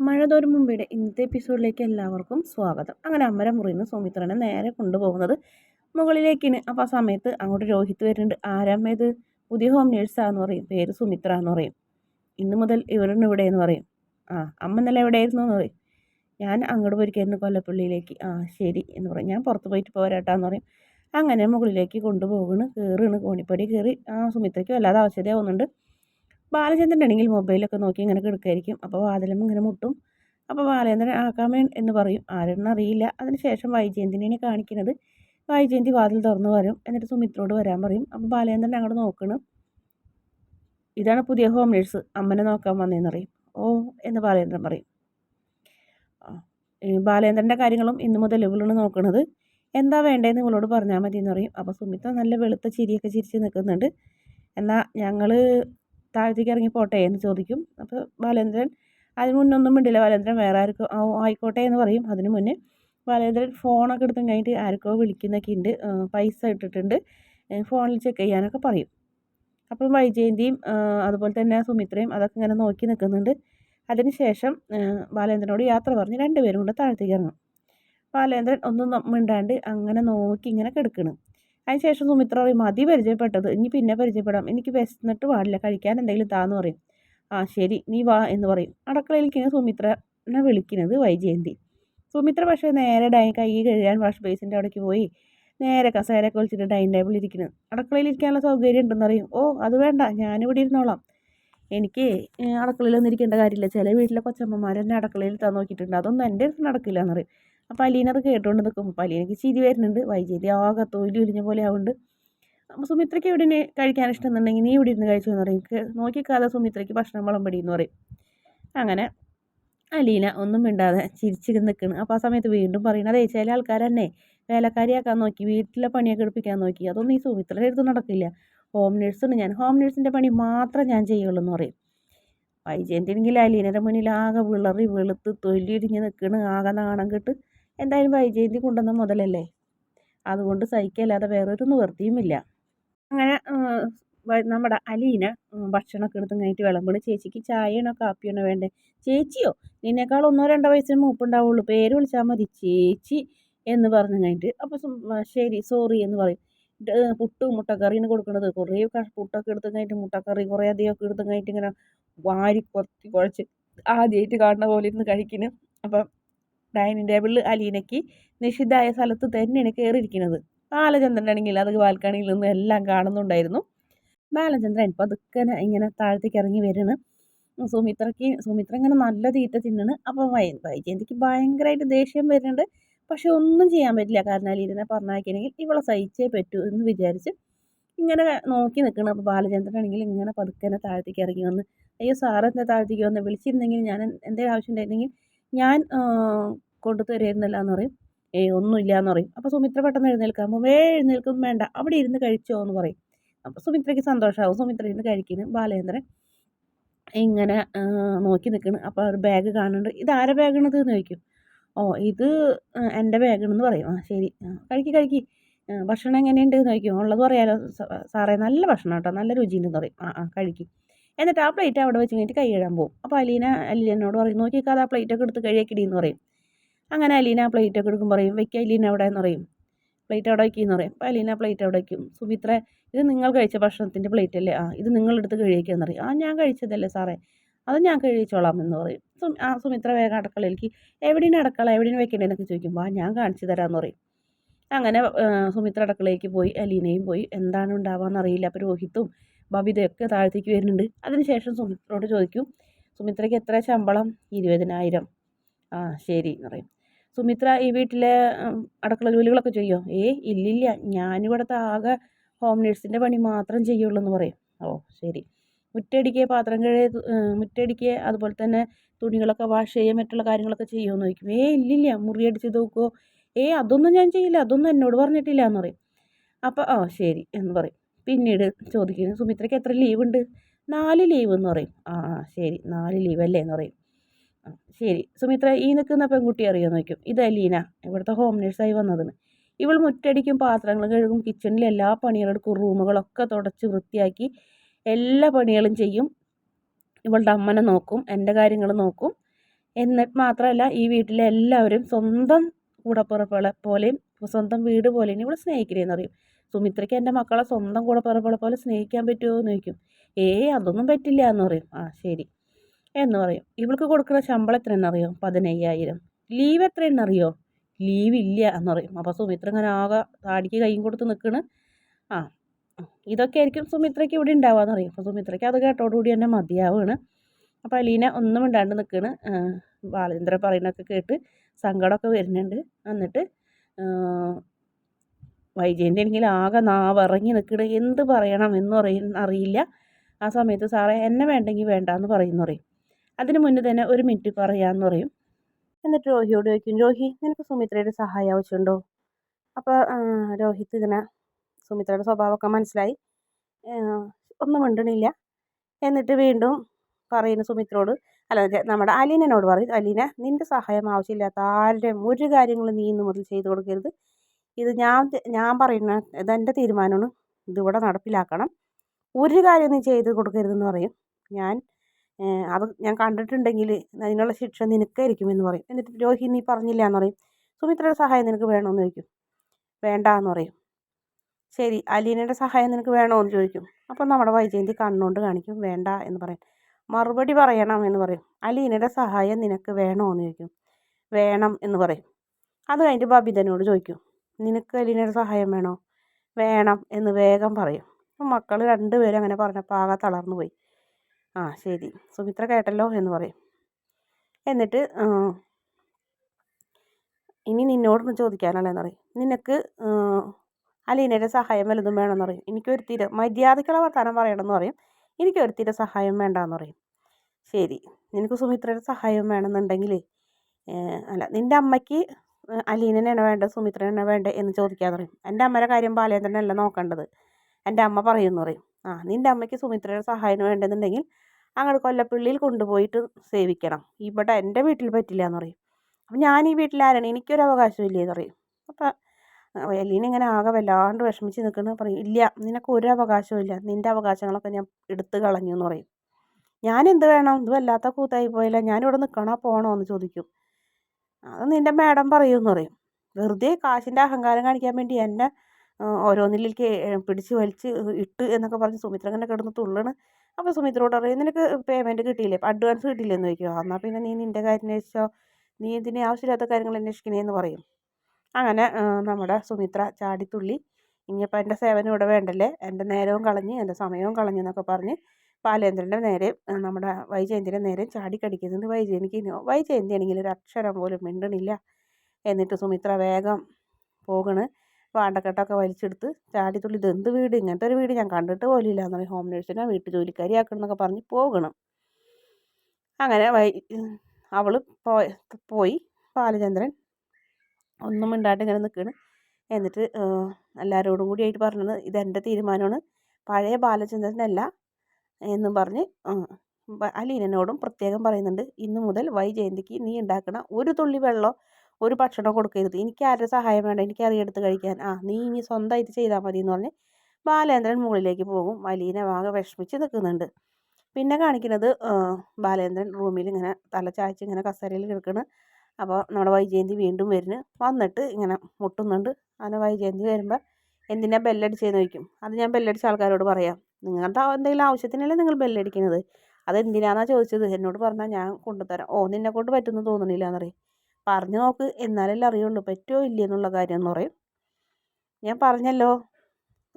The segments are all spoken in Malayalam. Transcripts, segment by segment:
മഴ തോരും ഇന്നത്തെ എപ്പിസോഡിലേക്ക് എല്ലാവർക്കും സ്വാഗതം. അങ്ങനെ അമ്മര മുറിയിൽ നിന്ന് സുമിത്രനെ നേരെ കൊണ്ടുപോകുന്നത് മുകളിലേക്കിന് അപ്പോൾ ആ സമയത്ത് അങ്ങോട്ട് രോഹിത് വരുന്നുണ്ട്. ആരാമേത് പുതിയ ഹോം നേഴ്സാന്ന് പറയും. പേര് സുമിത്ര എന്ന് പറയും. ഇന്ന് മുതൽ ഇവരുണ്ട് ഇവിടെ എന്ന് പറയും. ആ അമ്മ ഇന്നലെ എവിടെയായിരുന്നു? എന്ന് പറയും. ഞാൻ അങ്ങോട്ട് പോയിരിക്കായിരുന്നു കൊല്ലപ്പള്ളിയിലേക്ക്. ആ ശരി എന്ന് പറയും. ഞാൻ പുറത്ത് പോയിട്ട് പോരാട്ടാന്ന് പറയും. അങ്ങനെ മുകളിലേക്ക് കൊണ്ടുപോകണ് കയറുകയാണ് കോണിപ്പടി കയറി ആ സുമിത്രയ്ക്ക് വല്ലാതെ ആവശ്യതയാവുന്നുണ്ട് ബാലചന്ദ്രൻ ആണെങ്കിൽ മൊബൈലൊക്കെ നോക്കി ഇങ്ങനെ കിടക്കായിരിക്കും. അപ്പോൾ വാതിലും ഇങ്ങനെ മുട്ടും. അപ്പോൾ ബാലചന്ദ്രൻ ആക്കാമേ എന്ന് പറയും. ആരെന്ന് അറിയില്ല. അതിനുശേഷം വൈജയന്തിനെ കാണിക്കുന്നത്. വൈജയന്തി വാതിൽ തുറന്നു വരും. എന്നിട്ട് സുമിത്രയോട് വരാൻ പറയും. അപ്പോൾ ബാലചന്ദ്രൻ അങ്ങോട്ട് നോക്കണം. ഇതാണ് പുതിയ ഹോം നേഴ്സ് അമ്മനെ നോക്കാൻ വന്നതെന്ന് ഓ എന്ന് ബാലചന്ദ്രൻ പറയും. ബാലേന്ദ്രന്റെ കാര്യങ്ങളും ഇന്നു മുതൽ ഇവളാണ് നോക്കുന്നത് എന്താ വേണ്ടതെന്ന് ഇവളോട് പറഞ്ഞാൽ മതി എന്ന് പറയും. അപ്പോൾ സുമിത്ര നല്ല വെളുത്ത ചിരിയൊക്കെ ചിരിച്ച് നിൽക്കുന്നുണ്ട്. എന്നാൽ ഞങ്ങൾ താഴത്തേക്ക് ഇറങ്ങി പോട്ടെ എന്ന് ചോദിക്കും. അപ്പോൾ ബാലേന്ദ്രൻ അതിന് മുന്നേ ഒന്നും മിണ്ടില്ല ബാലേന്ദ്രൻ വേറെ ആർക്കും ആയിക്കോട്ടെ എന്ന് പറയും. അതിന് മുന്നേ ബാലേന്ദ്രൻ ഫോണൊക്കെ എടുത്തും കഴിഞ്ഞിട്ട് ആർക്കോ വിളിക്കുന്നൊക്കെ ഉണ്ട് പൈസ ഇട്ടിട്ടുണ്ട്. ഫോണിൽ ചെക്ക് ചെയ്യാനൊക്കെ പറയും. അപ്പം വൈജയന്തിയും അതുപോലെ തന്നെ സുമിത്രയും അതൊക്കെ ഇങ്ങനെ നോക്കി നിൽക്കുന്നുണ്ട് അതിനുശേഷം ബാലേന്ദ്രനോട് യാത്ര പറഞ്ഞ് രണ്ടുപേരും കൂടെ താഴത്തേക്ക് ഇറങ്ങും. ബാലേന്ദ്രൻ ഒന്നും മിണ്ടാണ്ട് അങ്ങനെ നോക്കി ഇങ്ങനെ കിടക്കണം. അതിനുശേഷം സുമിത്ര പറയും മതി പരിചയപ്പെട്ടത്. ഇനി പിന്നെ പരിചയപ്പെടാം. എനിക്ക് വിശന്നിട്ട് പാടില്ല. കഴിക്കാൻ എന്തെങ്കിലും താന്ന് പറയും. ആ ശരി നീ വാ എന്ന് പറയും. അടുക്കളയിലേക്കാണ് സുമിത്രനെ വിളിക്കുന്നത് വൈജയന്തി. സുമിത്ര പക്ഷേ നേരെ ഡൈ കൈ കഴുകാൻ വാഷ് ബേസിന്റെ അവിടേക്ക് പോയി. നേരെ കസേരയൊക്കെ വിളിച്ചിട്ട് ഡൈനിങ് ടേബിളിൽ ഇരിക്കുന്നത് അടുക്കളയിൽ ഇരിക്കാനുള്ള സൗകര്യം ഉണ്ടെന്ന് അറിയും. ഓ അത് വേണ്ട. ഞാനിവിടെ ഇരുന്നോളാം. എനിക്ക് അടുക്കളയിലൊന്നും ഇരിക്കേണ്ട കാര്യമില്ല. ചില വീട്ടിലെ കൊച്ചമ്മമാർ എന്നെ അടുക്കളയിൽ താൻ നോക്കിയിട്ടുണ്ട്. അതൊന്നും എന്റെ അടുത്ത് നടക്കില്ല എന്നറിയും അപ്പോൾ അലീനത് കേട്ടുകൊണ്ട് നിൽക്കും അപ്പോൾ അലീനയ്ക്ക് ചിരി വരുന്നുണ്ട്. വൈജയന്തി ആകെ തൊഴിൽ ഉരിഞ്ഞ പോലെ ആവുന്നുണ്ട് അപ്പോൾ സുമിത്രയ്ക്ക് ഇവിടെ കഴിക്കാൻ ഇഷ്ടം എന്നുണ്ടെങ്കിൽ നീ ഇവിടെ ഇരുന്ന് കഴിച്ചു എന്ന് പറയും നോക്കിക്കാതെ സുമിത്രയ്ക്ക് ഭക്ഷണം വിളമ്പടി എന്ന് പറയും. അങ്ങനെ അലീന ഒന്നും മിണ്ടാതെ ചിരിച്ച് നിൽക്കണം അപ്പോൾ ആ സമയത്ത് വീണ്ടും പറയുന്നത് അതേ ചില ആൾക്കാർ തന്നെ വേലക്കാരിയാക്കാൻ നോക്കി വീട്ടിലെ പണിയൊക്കെ എടുപ്പിക്കാൻ നോക്കി. അതൊന്നും ഈ സുമിത്രയുടെ അടുത്ത് നടക്കില്ല. ഹോം നേഴ്സാണ് ഞാൻ ഹോം നേഴ്സിന്റെ പണി മാത്രം ഞാൻ ചെയ്യുള്ളൂ എന്ന് പറയും. വൈജയന്തിനെങ്കിൽ അലീനയുടെ മുന്നിൽ ആകെ വിളറി വെളുത്ത് തൊല്ലിരിഞ്ഞ് നിൽക്കണ് ആകെ നാണം കെട്ട് എന്തായാലും വൈജയന്തി കൊണ്ടുവന്ന മുതലല്ലേ? അതുകൊണ്ട് സഹിക്കല്ലാതെ വേറൊരു നിവൃത്തിയുമില്ല അങ്ങനെ നമ്മുടെ അലീന ഭക്ഷണമൊക്കെ എടുത്ത് കഴിഞ്ഞിട്ട് വിളമ്പണ് ചേച്ചിക്ക് ചായയാണോ കാപ്പിയാണോ വേണ്ടേ? ചേച്ചിയോ? നിന്നേക്കാൾ ഒന്നോ രണ്ടോ വയസ്സിന് മൂപ്പുണ്ടാവുള്ളൂ. പേര് വിളിച്ചാൽ മതി. ചേച്ചി എന്ന് പറഞ്ഞു കഴിഞ്ഞിട്ട് അപ്പോൾ ശരി സോറി എന്ന് പറയും. പുട്ട് മുട്ടക്കറിയാണ് കൊടുക്കുന്നത് കുറേ പുട്ടൊക്കെ എടുത്ത് കഴിഞ്ഞിട്ട് മുട്ടക്കറി കുറേ അധികമൊക്കെ എടുത്ത് കഴിഞ്ഞിട്ട് ഇങ്ങനെ വാരി കൊത്തി കുഴച്ച് ആദ്യമായിട്ട് കാണുന്ന പോലെ ഇരുന്ന് കഴിക്കുന്നു അപ്പം ഡൈനിങ് ടേബിളിൽ അലീനയ്ക്ക് നിഷിദ്ധമായ സ്ഥലത്ത് തന്നെയാണ് കയറിയിരിക്കുന്നത് ബാലചന്ദ്രനാണെങ്കിൽ അത് ബാൽക്കണിയിൽ നിന്ന് എല്ലാം കാണുന്നുണ്ടായിരുന്നു. ബാലചന്ദ്രൻ പതുക്കെ ഇങ്ങനെ താഴത്തേക്ക് ഇറങ്ങി വരുന്നു സുമിത്രയ്ക്ക് സുമിത്ര ഇങ്ങനെ നല്ല തീറ്റ തിന്നണ് അപ്പോൾ വൈ വൈജയന്തിക്ക് ഭയങ്കരമായിട്ട് ദേഷ്യം വരുന്നുണ്ട്. പക്ഷെ ഒന്നും ചെയ്യാൻ പറ്റില്ല. കാരണം അലീനെ പറഞ്ഞയക്കണമെങ്കിൽ ഇവളെ സഹിച്ചേ പറ്റൂ എന്ന് വിചാരിച്ച് ഇങ്ങനെ നോക്കി നിൽക്കണം അപ്പോൾ ബാലചന്ദ്രനാണെങ്കിൽ ഇങ്ങനെ പതുക്കനെ താഴത്തേക്ക് ഇറങ്ങി വന്ന് അയ്യോ സാറെന്താ താഴത്തേക്ക് വന്ന്? വിളിച്ചിരുന്നെങ്കിൽ ഞാൻ എന്തെങ്കിലും ആവശ്യം ഉണ്ടായിരുന്നെങ്കിൽ ഞാൻ കൊണ്ടു തരുമായിരുന്നല്ലോ എന്ന് പറയും. ഏയ് ഒന്നുമില്ല എന്ന് പറയും. അപ്പോൾ സുമിത്ര പെട്ടെന്ന് എഴുന്നേൽക്കാം. അപ്പോൾ വേ എഴുന്നേൽക്കും. വേണ്ട. അവിടെ ഇരുന്ന് കഴിച്ചോ എന്ന് പറയും. അപ്പോൾ സുമിത്രയ്ക്ക് സന്തോഷമാവും സുമിത്ര ഇരുന്ന് കഴിക്കുന്നു. ബാലേന്ദ്രൻ ഇങ്ങനെ നോക്കി നിൽക്കണം അപ്പോൾ ഒരു ബാഗ് കാണുന്നുണ്ട്. ഇത് ആരെ ബാഗാണത് എന്ന് ചോദിക്കും. ഓ ഇത് എന്റെ ബാഗാണെന്ന് പറയും. ആ ശരി. കഴിക്കി കഴിക്കി ഭക്ഷണം എങ്ങനെയുണ്ട് എന്ന് ചോദിക്കും. ഉള്ളത് പറയാലോ. സാറേ നല്ല ഭക്ഷണം കേട്ടോ. നല്ല രുചിയുണ്ടെന്ന് പറയും. ആ ആ കഴിക്കും എന്നിട്ട് ആ പ്ലേറ്റ് അവിടെ വെച്ച് കഴിഞ്ഞിട്ട് കൈ കഴുകാൻ പോകും അപ്പോൾ അലീന അലീനോട് പറയും നോക്കിക്കാതെ ആ പ്ലേറ്റൊക്കെ എടുത്ത് കഴിയാക്കിടി എന്ന് പറയും. അങ്ങനെ അലീന ആ പ്ലേറ്റൊക്കെ എടുക്കും പറയും വെക്കുക അലീന അവിടെ എന്ന് പറയും. പ്ലേറ്റ് അവിടെ വയ്ക്കുമെന്ന് പറയും. അപ്പോൾ അലീന പ്ലേറ്റ് അവിടെ വയ്ക്കും സുമിത്ര ഇത് നിങ്ങൾ കഴിച്ച ഭക്ഷണത്തിന്റെ പ്ലേറ്റ് അല്ലേ? ആ ഇത് നിങ്ങളെടുത്ത് കഴിയിക്കുക പറയും. ആ ഞാൻ കഴിച്ചതല്ലേ സാറേ? അത് ഞാൻ കഴിച്ചോളാം എന്ന് പറയും. ആ സുമിത്ര വേഗം അടുക്കളയിലേക്ക് എവിടെയാണ് അടുക്കള? എവിടെയാണ് വെക്കേണ്ടതെന്നൊക്കെ ചോദിക്കുമ്പോൾ ആ ഞാൻ കാണിച്ചു തരാമെന്ന് പറയും. അങ്ങനെ സുമിത്ര അടുക്കളയിലേക്ക് പോയി അലീനയും പോയി. എന്താണ് ഉണ്ടാവാന്നറിയില്ല അപ്പോൾ രോഹിത്തും ബബിതയൊക്കെ താഴത്തേക്ക് വരുന്നുണ്ട്. അതിനുശേഷം സുമിത്രയോട് ചോദിക്കും സുമിത്രയ്ക്ക് എത്ര ശമ്പളം? ഇരുപതിനായിരം. ആ ശരി എന്ന് പറയും. സുമിത്ര ഈ വീട്ടിലെ അടുക്കള ജോലികളൊക്കെ ചെയ്യുമോ ഏ ഇല്ലില്ല. ഞാനിവിടുത്തെ ആകെ ഹോം നേഴ്സിന്റെ പണി മാത്രം ചെയ്യുള്ളൂ എന്ന് പറയും. ഓ ശരി. മുറ്റടിക്കുക പാത്രം കഴുകുക മുറ്റടിക്കുക അതുപോലെ തന്നെ തുണികളൊക്കെ വാഷ് ചെയ്യുക മറ്റുള്ള കാര്യങ്ങളൊക്കെ ചെയ്യുമെന്ന് ചോദിക്കും. ഏ ഇല്ലില്ല. മുറിയടിച്ച് തൂക്കുമോ ഏ അതൊന്നും ഞാൻ ചെയ്യില്ല. അതൊന്നും എന്നോട് പറഞ്ഞിട്ടില്ല എന്ന് പറയും. അപ്പോൾ ആ ശരി എന്ന് പറയും. പിന്നീട് ചോദിക്കുന്നു സുമിത്രയ്ക്ക് എത്ര ലീവ് ഉണ്ട് നാല് ലീവ് എന്ന് പറയും. ആ ശരി നാല് ലീവ് അല്ലേ എന്ന് പറയും ശരി സുമിത്ര ഈ നിൽക്കുന്ന പെൺകുട്ടി അറിയാൻ നോക്കും ഇത് അലീന ഇവിടുത്തെ ഹോം നേഴ്സായി വന്നതെന്ന് ഇവൾ മുറ്റടിക്കും പാത്രങ്ങൾ കഴുകും കിച്ചണിൽ എല്ലാ പണികളെടുക്കും റൂമുകളൊക്കെ തുടച്ച് വൃത്തിയാക്കി എല്ലാ പണികളും ചെയ്യും. ഇവളുടെ അമ്മനെ നോക്കും എന്റെ കാര്യങ്ങൾ നോക്കും. എന്നിട്ട് മാത്രമല്ല ഈ വീട്ടിലെ എല്ലാവരും സ്വന്തം കൂടപ്പിറപ്പുകളെ പോലെയും സ്വന്തം വീട് പോലെയും ഇവൾ സ്നേഹിക്കുന്നതെന്ന് പറയും. സുമിത്രയ്ക്ക് എന്റെ മക്കളെ സ്വന്തം കൂടെ പറയുമ്പോൾ പോലെ സ്നേഹിക്കാൻ പറ്റുമോ എന്ന് ചോദിക്കും. ഏയ് അതൊന്നും പറ്റില്ല എന്ന് പറയും. ആ ശരി. എന്ന് പറയും. ഇവൾക്ക് കൊടുക്കുന്ന ശമ്പളം എത്രയെന്നറിയോ പതിനയ്യായിരം. ലീവ് എത്രയെന്നറിയോ ലീവ് ഇല്ല എന്ന് പറയും. അപ്പോൾ സുമിത്ര ഇങ്ങനെ ആകെ താടിക്ക് കൈയും കൊടുത്ത് നിൽക്കണ്. ആ ഇതൊക്കെ ആയിരിക്കും സുമിത്രയ്ക്ക് ഇവിടെ ഉണ്ടാവാന്ന് അറിയും അപ്പോൾ സുമിത്രയ്ക്ക് അത് കേട്ടോടുകൂടി തന്നെ മതിയാവുകയാണ്. അപ്പോൾ അലീന ഒന്നും മിണ്ടാണ്ട് നിൽക്കണ്. ബാലചന്ദ്ര പറയുന്നതൊക്കെ കേട്ട് സങ്കടമൊക്കെ വരുന്നുണ്ട്. എന്നിട്ട് വൈജയന്റെ ആണെങ്കിൽ ആകെ നാവിറങ്ങി നിൽക്കണ. എന്ത് പറയണം എന്ന് പറയ അറിയില്ല. ആ സമയത്ത് സാറേ എന്നെ വേണ്ടെങ്കിൽ വേണ്ട എന്ന് പറയുന്നു പറയും. അതിന് മുന്നേ തന്നെ ഒരു മിനിറ്റ് പറയാമെന്ന് പറയും. എന്നിട്ട് രോഹിയോട് ചോദിക്കും രോഹി നിനക്ക് സുമിത്രയുടെ സഹായം ആവശ്യമുണ്ടോ? അപ്പോൾ രോഹിത് ഇങ്ങനെ സുമിത്രയുടെ സ്വഭാവമൊക്കെ മനസ്സിലായി. ഒന്നും മിണ്ടണില്ല. എന്നിട്ട് വീണ്ടും പറയുന്നു സുമിത്രയോട് അല്ല നമ്മുടെ അലീനനോട് പറയും അലീന നിന്റെ സഹായം ആവശ്യമില്ലാത്ത ആരുടെയും ഒരു കാര്യങ്ങളും നീ ഇന്ന് മുതൽ ചെയ്തു കൊടുക്കരുത്. ഇത് ഞാൻ ഞാൻ പറയുന്ന ഇതെന്റെ തീരുമാനമാണ്. ഇതിവിടെ നടപ്പിലാക്കണം. ഒരു കാര്യം നീ ചെയ്ത് കൊടുക്കരുതെന്ന് പറയും. ഞാൻ അത് ഞാൻ കണ്ടിട്ടുണ്ടെങ്കിൽ അതിനുള്ള ശിക്ഷ നിനക്കായിരിക്കും എന്ന് പറയും. എന്നിട്ട് രോഹി നീ പറഞ്ഞില്ല എന്ന് പറയും. സുമിത്രയുടെ സഹായം നിനക്ക് വേണമെന്ന് ചോദിക്കും. വേണ്ട എന്ന് പറയും. ശരി അലീനയുടെ സഹായം നിനക്ക് വേണോ എന്ന് ചോദിക്കും. അപ്പം നമ്മുടെ വൈജയന്തി കണ്ണുകൊണ്ട് കാണിക്കും. വേണ്ട എന്ന് പറയും. മറുപടി പറയണം എന്ന് പറയും. അലീനയുടെ സഹായം നിനക്ക് വേണോ എന്ന് ചോദിക്കും. വേണം എന്ന് പറയും. അത് കഴിഞ്ഞിട്ട് ബബിതനോട് ചോദിക്കും. നിനക്ക് അലീനയുടെ സഹായം വേണോ? വേണം എന്ന് വേഗം പറയും. മക്കൾ രണ്ടുപേരും അങ്ങനെ പറഞ്ഞപ്പോൾ ആകെ തളർന്നു പോയി. ആ ശരി. സുമിത്ര കേട്ടല്ലോ എന്ന് പറയും. എന്നിട്ട് ഇനി നിന്നോടൊന്ന് ചോദിക്കാനുള്ളതെന്ന് പറയും. നിനക്ക് അലീനയുടെ സഹായം വല്ലതും വേണമെന്ന് പറയും. എനിക്കൊരു തീര മര്യാദക്കുള്ള വർത്തമാനം പറയണമെന്ന് പറയും. എനിക്കൊരു തീര സഹായം വേണ്ടാന്ന് പറയും. ശരി. നിനക്ക് സുമിത്രയുടെ സഹായം വേണമെന്നുണ്ടെങ്കിൽ അല്ല നിന്റെ അമ്മയ്ക്ക് അലീനനെയാണ് വേണ്ടത് സുമിത്രനാണ് വേണ്ടത് എന്ന് ചോദിക്കാൻ പറയും. എന്റെ അമ്മയുടെ കാര്യം ബാലേന്ദ്രനല്ല നോക്കേണ്ടത്. എന്റെ അമ്മ പറയുമെന്ന് പറയും. ആ നിന്റെ അമ്മയ്ക്ക് സുമിത്രയുടെ സഹായം വേണ്ടെന്നുണ്ടെങ്കിൽ അങ്ങോട്ട് കൊല്ലപ്പള്ളിയിൽ കൊണ്ടുപോയിട്ട് സേവിക്കണം. ഇവിടെ എന്റെ വീട്ടിൽ പറ്റില്ല എന്ന് പറയും. അപ്പം ഞാൻ ഈ വീട്ടിൽ ആരാണ്? എനിക്കൊരു അവകാശമില്ലേ എന്ന് പറയും. അപ്പം അലീന ഇങ്ങനെ ആകെ വല്ലാണ്ട് വിഷമിച്ച് നിൽക്കുന്നു പറയും ഇല്ല നിനക്ക് ഒരു അവകാശവും ഇല്ല. നിന്റെ അവകാശങ്ങളൊക്കെ ഞാൻ എടുത്തു കളഞ്ഞു എന്ന് പറയും. ഞാൻ എന്ത് വേണം? ഇത് വല്ലാത്ത കൂത്തായി പോയില്ല? ഞാനിവിടെ നിൽക്കണോ? പോകണോ എന്ന് ചോദിക്കും. അത് നിന്റെ മാഡം പറയുമെന്ന് പറയും. വെറുതെ കാശിന്റെ അഹങ്കാരം കാണിക്കാൻ വേണ്ടി എന്നെ ഓരോന്നിലേക്ക് പിടിച്ച് വലിച്ച് ഇട്ട് എന്നൊക്കെ പറഞ്ഞ് സുമിത്ര ഇങ്ങനെ കിടന്ന് തുള്ളണ്. അപ്പോൾ സുമിത്രയോട് പറയും നിനക്ക് പേയ്മെന്റ് കിട്ടിയില്ലേ? അഡ്വാൻസ് കിട്ടിയില്ലേ എന്ന് ചോദിക്കും. എന്നാൽ പിന്നെ നീ നിന്റെ കാര്യം അന്വേഷിച്ചോ. നീ എന്തിനു ആവശ്യമില്ലാത്ത കാര്യങ്ങൾ അന്വേഷിക്കണേന്ന് പറയും. അങ്ങനെ നമ്മുടെ സുമിത്ര ചാടിത്തുള്ളി. ഇനിയിപ്പോൾ എന്റെ സേവനം ഇവിടെ വേണ്ടല്ലേ? എന്റെ നേരവും കളഞ്ഞ് എന്റെ സമയവും കളഞ്ഞ് എന്നൊക്കെ പറഞ്ഞ് ബാലേന്ദ്രന്റെ നേരെ നമ്മുടെ വൈജയന്തിന്റെ നേരെ ചാടിക്കടിക്കുന്നുണ്ട് വൈജയന്തിക്ക് വൈജയന്തി ആണെങ്കിൽ ഒരു അക്ഷരം പോലും മിണ്ടണില്ല. എന്നിട്ട് സുമിത്ര വേഗം പോകണ്. വാണ്ടക്കെട്ടൊക്കെ വലിച്ചെടുത്ത് ചാടിത്തുള്ളി ഇതെന്ത് വീട്? ഇങ്ങനത്തെ ഒരു വീട് ഞാൻ കണ്ടിട്ട് പോലും ഇല്ല എന്ന് പറയും ഹോം നേഴ്സിനെ വീട്ടു ജോലിക്കാരി ആക്കണം എന്നൊക്കെ പറഞ്ഞ് പോകണം. അങ്ങനെ വൈ അവൾ പോയി പോയി. ബാലചന്ദ്രൻ ഒന്നും മിണ്ടാണ്ട് ഇങ്ങനെ നിൽക്കുകയാണ് എന്നിട്ട് എല്ലാവരോടും കൂടി ആയിട്ട് പറഞ്ഞത് ഇതെന്റെ തീരുമാനമാണ്. പഴയ ബാലചന്ദ്രനല്ല എന്നും പറഞ്ഞ് അലീനനോടും പ്രത്യേകം പറയുന്നുണ്ട് ഇന്നു മുതൽ വൈജയന്തിക്ക് നീ ഉണ്ടാക്കണ ഒരു തുള്ളി വെള്ളം ഒരു ഭക്ഷണം കൊടുക്കരുത്. എനിക്ക് ആരുടെ സഹായം വേണ്ട എനിക്ക് അറിയെടുത്ത് കഴിക്കാൻ. ആ നീ ഇനി സ്വന്തമായിട്ട് ചെയ്താൽ മതി എന്ന് പറഞ്ഞ് ബാലേന്ദ്രൻ മുകളിലേക്ക് പോകും. അലീന വാങ്ങ വിഷമിച്ച് നിൽക്കുന്നുണ്ട്. പിന്നെ കാണിക്കുന്നത് ബാലേന്ദ്രൻ റൂമിൽ ഇങ്ങനെ തല ഇങ്ങനെ കസേരയിൽ കിടക്കണ്. അപ്പോൾ നമ്മുടെ വൈജയന്തി വീണ്ടും വരുന്നു. വന്നിട്ട് ഇങ്ങനെ മുട്ടുന്നുണ്ട്. അങ്ങനെ വൈജയന്തി വരുമ്പോൾ എന്തിനാ ബെല്ലടിച്ചതെന്ന് ചോദിക്കും. അത് ഞാൻ ബെല്ലടിച്ച ആൾക്കാരോട് പറയാം നിങ്ങളുടെ എന്തെങ്കിലും ആവശ്യത്തിനല്ലേ നിങ്ങൾ ബെല്ലടിക്കുന്നത് അതെന്തിനാണെന്നാണ് ചോദിച്ചത്? എന്നോട് പറഞ്ഞാൽ ഞാൻ കൊണ്ടുതരാം ഓ നിന്നെ കൊണ്ട് പറ്റുമെന്ന് തോന്നുന്നില്ല എന്ന് പറഞ്ഞു നോക്ക് എന്നാലല്ലേ അറിയുള്ളൂ. പറ്റുമോ ഇല്ലയെന്നുള്ള കാര്യം എന്ന് പറയും. ഞാൻ പറഞ്ഞല്ലോ.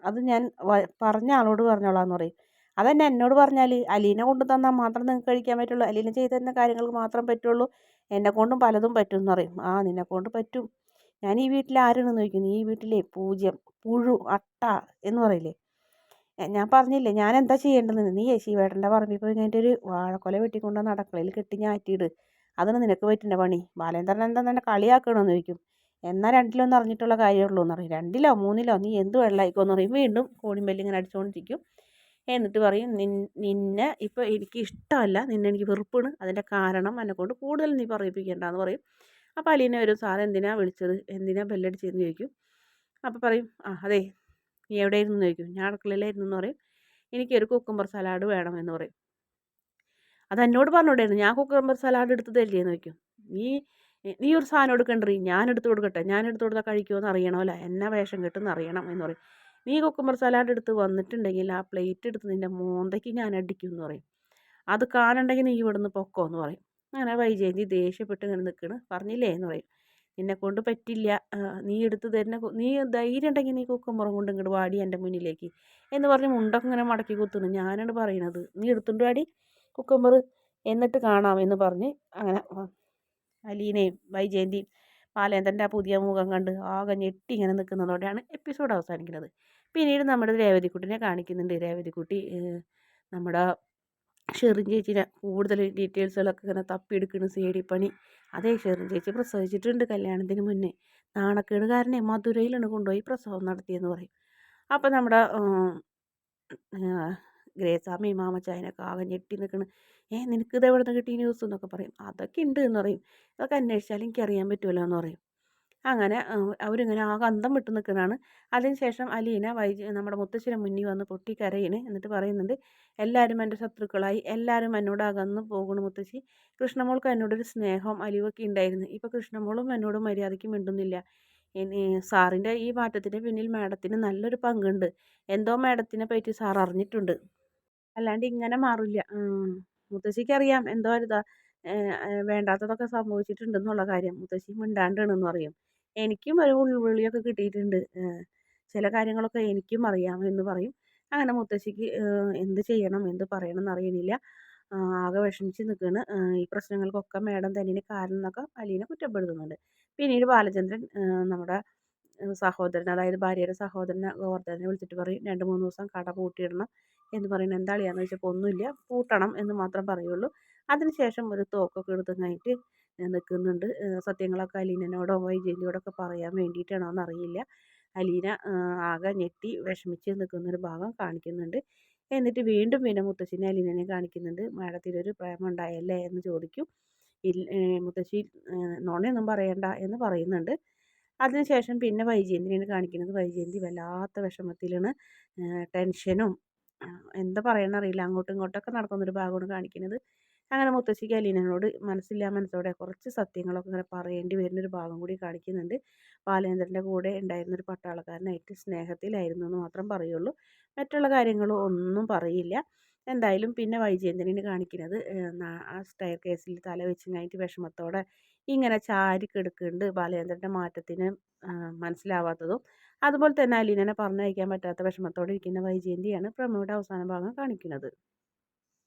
അത് ഞാൻ പറഞ്ഞ ആളോട് പറഞ്ഞോളാന്ന് പറയും. അതന്നെ എന്നോട് പറഞ്ഞാൽ അലീനെ കൊണ്ട് തന്നാൽ മാത്രം നിങ്ങൾക്ക് കഴിക്കാൻ പറ്റുള്ളൂ. അലീന ചെയ്തു തരുന്ന കാര്യങ്ങൾക്ക് മാത്രം പറ്റുള്ളൂ. എന്നെ കൊണ്ടും പലതും പറ്റും എന്ന് പറയും. ആ നിന്നെ കൊണ്ട് പറ്റും. ഞാൻ ഈ വീട്ടിൽ ആരാണെന്ന് ചോദിക്കും ഈ വീട്ടിലെ പൂജ്യം പുഴു അട്ട എന്ന് പറയില്ലേ? ഞാൻ പറഞ്ഞില്ലേ ഞാൻ എന്താ ചെയ്യേണ്ടതെന്ന് നീ ശിവേട്ടന്റെ പറമ്പിൽ പോയി കഴിഞ്ഞിട്ട് ഒരു വാഴക്കൊല വെട്ടിക്കൊണ്ട് അടക്കളയിൽ കെട്ടി ഞാറ്റിയിട് അതാണ് നിനക്ക് പറ്റുന്ന പണി. ബാലേന്ദ്രൻ എന്താ തന്നെ കളിയാക്കണമെന്ന് ചോദിക്കും. എന്നാൽ രണ്ടിലൊന്നും അറിഞ്ഞിട്ടുള്ള കാര്യമുള്ളൂ എന്ന് പറയും. രണ്ടിലോ മൂന്നിലോ നീ എന്ത് വെള്ളമായിക്കോന്ന് പറയും. വീണ്ടും കോണിമ്പല്ലി ഇങ്ങനെ അടിച്ചുകൊണ്ടിരിക്കും എന്നിട്ട് പറയും നിൻ നിന്നെ ഇപ്പോൾ എനിക്ക് ഇഷ്ടമല്ല നിന്നെ എനിക്ക് വെറുപ്പാണ്. അതിന്റെ കാരണം എന്നെക്കൊണ്ട് കൂടുതൽ നീ പറയിപ്പിക്കേണ്ടെന്ന് പറയും. അപ്പോൾ അലീന വരും സാർ എന്തിനാ വിളിച്ചത്? എന്തിനാ ബെല്ലടിച്ചതെന്ന് ചോദിക്കും. അപ്പോൾ പറയും ആ അതെ നീ എവിടെയായിരുന്നു? ചോദിക്കും. ഞാൻ അടുക്കളയിലായിരുന്നു എന്ന് പറയും. എനിക്കൊരു കുക്കുംബർ സലാഡ് വേണം എന്ന് പറയും. അത് എന്നോട് പറഞ്ഞോണ്ടായിരുന്നു ഞാൻ കുക്കമ്പർ സലാഡ് എടുത്ത് തരില്ലേന്ന്? ചോദിക്കും. നീ നീ ഒരു സാധനം എടുക്കണ്ടറി ഞാൻ എടുത്ത് കൊടുക്കട്ടെ. ഞാൻ എടുത്ത് കൊടുത്താൽ കഴിക്കുമോ എന്ന് അറിയണമല്ല. എന്നെ വേഷം കെട്ടെന്ന് അറിയണം എന്ന് പറയും. നീ കുക്കുമ്പർ സലാഡ് എടുത്ത് വന്നിട്ടുണ്ടെങ്കിൽ ആ പ്ലേറ്റ് എടുത്ത് നിന്റെ മോന്തയ്ക്ക് ഞാൻ അടിക്കും എന്ന് പറയും. അത് കാണണ്ടെങ്കിൽ നീ ഇവിടുന്ന് പൊക്കോ എന്ന് പറയും. അങ്ങനെ വൈജയന്തി ദേഷ്യപ്പെട്ട് ഇങ്ങനെ നിൽക്കണ് പറഞ്ഞില്ലേ എന്ന് പറയും. നിന്നെ കൊണ്ട് പറ്റില്ല. നീ എടുത്ത് തരുന്ന നീ ധൈര്യം ഉണ്ടെങ്കിൽ നീ കുക്കമ്പുറം കൊണ്ട് ഇങ്ങോട്ട് വാടി എന്റെ മുന്നിലേക്ക് എന്ന് പറഞ്ഞ് മുണ്ടൊക്കെ ഇങ്ങനെ മടക്കി കുത്തുന്നു. ഞാനാണ് പറയണത്. നീ എടുത്തുകൊണ്ട് വാടി കുക്കുമ്പർ എന്നിട്ട് കാണാം എന്ന് പറഞ്ഞ് അങ്ങനെ അലീനയും വൈജയന്തിയും ബാലേന്ദ്രന്റെ ആ പുതിയ മുഖം കണ്ട് ആകെ ഞെട്ടി ഇങ്ങനെ നിൽക്കുന്നതോടെയാണ് എപ്പിസോഡ് അവസാനിക്കുന്നത്. പിന്നീട് നമ്മുടെ രേവതിക്കുട്ടിനെ കാണിക്കുന്നുണ്ട്. രേവതിക്കുട്ടി നമ്മുടെ ഷെറിൻ ചേച്ചിനെ കൂടുതൽ ഡീറ്റെയിൽസുകളൊക്കെ ഇങ്ങനെ തപ്പിയെടുക്കുന്ന സി ഡി പണി അതേ ഷെറിൻ ചേച്ചി പ്രസവിച്ചിട്ടുണ്ട് കല്യാണത്തിന് മുന്നേ. നാണക്കേട് കാരനെ മധുരയിലാണ് കൊണ്ടുപോയി പ്രസവം നടത്തിയെന്ന് പറയും. അപ്പം നമ്മുടെ ഗ്രേസാമി മാമച്ചായനൊക്കെ ആകെ ഞെട്ടി നിൽക്കണ്. ഏ നിനക്ക് ഇത് എവിടെ നിന്ന് കിട്ടിയ ന്യൂസ്? എന്നൊക്കെ പറയും. അതൊക്കെ ഉണ്ട് എന്ന് പറയും. അതൊക്കെ അന്വേഷിച്ചാൽ എനിക്കറിയാൻ പറ്റുമല്ലോ എന്ന് പറയും. അങ്ങനെ അവരിങ്ങനെ ആകെ അന്തം വിട്ട് നിൽക്കുന്നതാണ്. അതിനുശേഷം അലീന വൈ നമ്മുടെ മുത്തശ്ശിനെ മുന്നിൽ വന്ന് പൊട്ടി കരയിന് എന്നിട്ട് പറയുന്നുണ്ട് എല്ലാവരും എന്റെ ശത്രുക്കളായി. എല്ലാവരും എന്നോട് അകന്ന് പോകണു മുത്തശ്ശി. കൃഷ്ണമോൾക്ക് എന്നോടൊരു സ്നേഹം അലിവൊക്കെ ഉണ്ടായിരുന്നു. ഇപ്പോൾ കൃഷ്ണമോളും എന്നോട് മര്യാദയ്ക്ക് മിണ്ടുന്നില്ല. സാറിന്റെ ഈ മാറ്റത്തിന് പിന്നിൽ മാഡത്തിന് നല്ലൊരു പങ്കുണ്ട്. എന്തോ മാഡത്തിനെ പറ്റി സാർ അറിഞ്ഞിട്ടുണ്ട്. അല്ലാണ്ട് ഇങ്ങനെ മാറില്ല. മുത്തശ്ശിക്കറിയാം എന്തോ ഇതാ വേണ്ടാത്തതൊക്കെ സംഭവിച്ചിട്ടുണ്ടെന്നുള്ള കാര്യം മുത്തശ്ശി മിണ്ടാണ്ടാണെന്ന് പറയും. എനിക്കും ഒരു ഉൾവിളിയൊക്കെ കിട്ടിയിട്ടുണ്ട്. ചില കാര്യങ്ങളൊക്കെ എനിക്കും അറിയാം എന്ന് പറയും. അങ്ങനെ മുത്തശ്ശിക്ക് എന്ത് ചെയ്യണം എന്ത് പറയണം എന്നറിയണില്ല. ആകെ വിഷമിച്ച് നിൽക്കുകയാണ് ഈ പ്രശ്നങ്ങൾക്കൊക്കെ മേഡം തന്നെ കാരണം എന്നൊക്കെ അലീനെ കുറ്റപ്പെടുത്തുന്നുണ്ട്. പിന്നീട് ബാലചന്ദ്രൻ നമ്മുടെ സഹോദരൻ അതായത് ഭാര്യയുടെ സഹോദരനെ ഗോവർദ്ധനെ വിളിച്ചിട്ട് പറയും രണ്ട് മൂന്ന് ദിവസം കട പൂട്ടിയിടണം എന്ന് പറയുന്നത് എന്താ അളിയാന്ന് ചോദിച്ചപ്പോൾ ഒന്നുമില്ല. പൂട്ടണം എന്ന് മാത്രം പറയുള്ളൂ. അതിനുശേഷം ഒരു തോക്കൊക്കെ എടുത്ത് ഞാൻ നിൽക്കുന്നുണ്ട്. സത്യങ്ങളൊക്കെ അലീനോടോ വൈജയന്തിയോടൊക്കെ പറയാൻ വേണ്ടിയിട്ടാണോ എന്നറിയില്ല. അലീന ആകെ ഞെട്ടി വിഷമിച്ച് നിൽക്കുന്നൊരു ഭാഗം കാണിക്കുന്നുണ്ട്. എന്നിട്ട് വീണ്ടും പിന്നെ മുത്തശ്ശിനെ അലീനനെ കാണിക്കുന്നുണ്ട്. മാഡത്തിനൊരു പ്രേമുണ്ടായല്ലേ എന്ന് ചോദിക്കും. മുത്തശ്ശി നോണയൊന്നും പറയണ്ട എന്ന് പറയുന്നുണ്ട്. അതിനുശേഷം പിന്നെ വൈജയന്തിനെയാണ് കാണിക്കുന്നത്. വൈജയന്തി വല്ലാത്ത വിഷമത്തിലാണ്. ടെൻഷനും എന്താ പറയണമെന്നറിയില്ല അങ്ങോട്ടും ഇങ്ങോട്ടൊക്കെ നടക്കുന്നൊരു ഭാഗമാണ് കാണിക്കുന്നത്. അങ്ങനെ മുത്തശ്ശിക്ക് അലീനയോട് മനസ്സില്ലാ മനസ്സോടെ കുറച്ച് സത്യങ്ങളൊക്കെ ഇങ്ങനെ പറയേണ്ടി വരുന്നൊരു ഭാഗം കൂടി കാണിക്കുന്നുണ്ട്. ബാലേന്ദ്രന്റെ കൂടെ ഉണ്ടായിരുന്ന ഒരു പട്ടാളക്കാരനായിട്ട് സ്നേഹത്തിലായിരുന്നു എന്ന് മാത്രം പറയുള്ളൂ. മറ്റുള്ള കാര്യങ്ങളും ഒന്നും പറയില്ല. എന്തായാലും പിന്നെ വൈജയന്തിനെ കാണിക്കുന്നത്. ആ സ്റ്റയർ കേസിൽ തല വെച്ച് കഴിഞ്ഞിട്ട് വിഷമത്തോടെ ഇങ്ങനെ ചാരി കിടക്കുന്നുണ്ട് ബാലേന്ദ്രന്റെ മാറ്റത്തിന് മനസ്സിലാവാത്തതും. അതുപോലെ തന്നെ അലീനനെ പറഞ്ഞയക്കാൻ പറ്റാത്ത വിഷമത്തോടെ ഇരിക്കുന്ന വൈജയന്തിയാണ് പ്രമോയുടെ അവസാന ഭാഗം കാണിക്കുന്നത്.